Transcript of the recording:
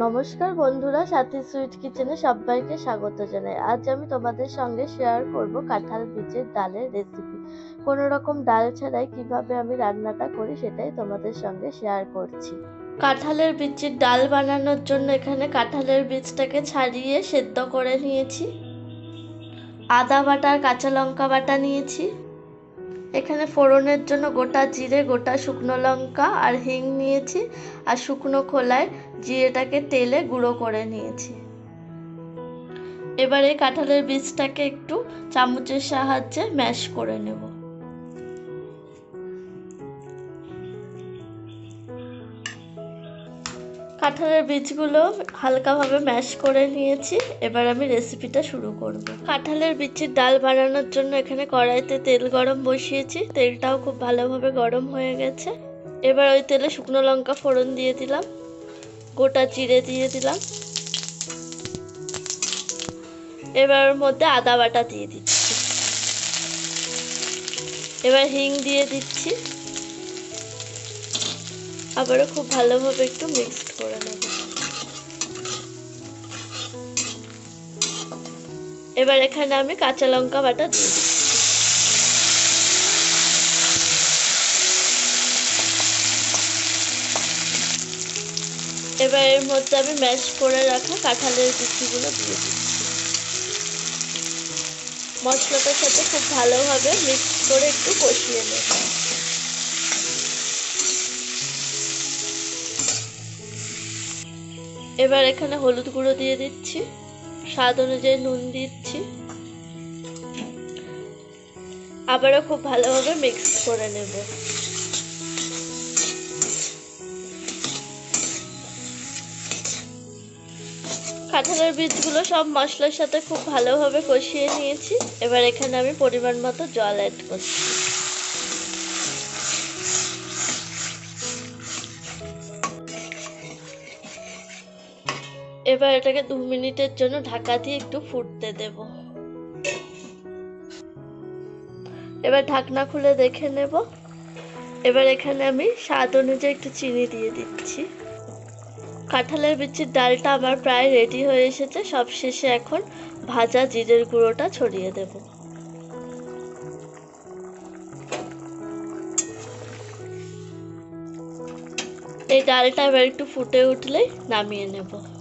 নমস্কার বন্ধুরা, সাথী সুইট কিচেনে সবাইকে স্বাগত জানাই। আজ আমি তোমাদের সঙ্গে শেয়ার করব কাঁঠাল বীজের ডালের রেসিপি কোনো রকম ডাল ছাড়াই কীভাবে আমি রান্নাটা করি সেটাই তোমাদের সঙ্গে শেয়ার করছি। কাঁঠালের বীজের ডাল বানানোর জন্য এখানে কাঁঠালের বীজটাকে ছাড়িয়ে সেদ্ধ করে নিয়েছি। আদা বাটা আর কাঁচা লঙ্কা বাটা নিয়েছি। এখানে ফোড়নের জন্য গোটা জিরে, গোটা শুকনো লঙ্কা আর হিং নিয়েছি আর শুকনো খোলায় জিরেটাকে তেলে গুঁড়ো করে নিয়েছি। এবারে কাঁঠালের বীজটাকে একটু চামচের সাহায্যে ম্যাশ করে নেব। কাঁঠালের বীজগুলো হালকাভাবে ম্যাশ করে নিয়েছি। এবার আমি রেসিপিটা শুরু করব। কাঁঠালের বীজের ডাল বানানোর জন্য এখানে কড়াইতে তেল গরম বসিয়েছি। তেলটাও খুব ভালোভাবে গরম হয়ে গেছে। এবার ওই তেলে শুকনো লঙ্কা ফোড়ন দিয়ে দিলাম। গোটা জিরে দিয়ে দিলাম। এবার ওর মধ্যে আদা বাটা দিয়ে দিচ্ছি। এবার হিং দিয়ে দিচ্ছি। আবারও খুব ভালোভাবে একটু মিক্সড করে নেব। এবার এখানে আমি কাঁচা লঙ্কা বাটা দিচ্ছি। এবার এর মধ্যে আমি ম্যাশ করে রাখা কাঁঠালের বিচিগুলো দিয়ে দিচ্ছি। মশলাটার সাথে খুব ভালোভাবে মিক্স করে একটু কষিয়ে নেব। এবার এখানে হলুদ গুঁড়ো দিয়ে দিচ্ছি, স্বাদ অনুযায়ী নুন দিচ্ছি। আবারও খুব ভালোভাবে মিক্স করে নেব। কাঁঠালের বীজগুলো সব মশলার সাথে খুব ভালোভাবে কষিয়ে নিয়েছি। এবার এখানে আমি পরিমাণ মতো জল অ্যাড করছি। এবার এটাকে দু মিনিটের জন্য ঢাকা দিয়ে একটু ফুটতে দেব। এবার ঢাকনা খুলে দেখে নেব। এবার এখানে আমি স্বাদ অনুযায়ী একটু চিনি দিয়ে দিচ্ছি। কাঁঠালের বিচির ডালটা আমার প্রায় রেডি হয়ে এসেছে। সব শেষে এখন ভাজা জিরের গুঁড়োটা ছড়িয়ে দেব। এই ডালটা এবার একটু ফুটে উঠলেই নামিয়ে নেব।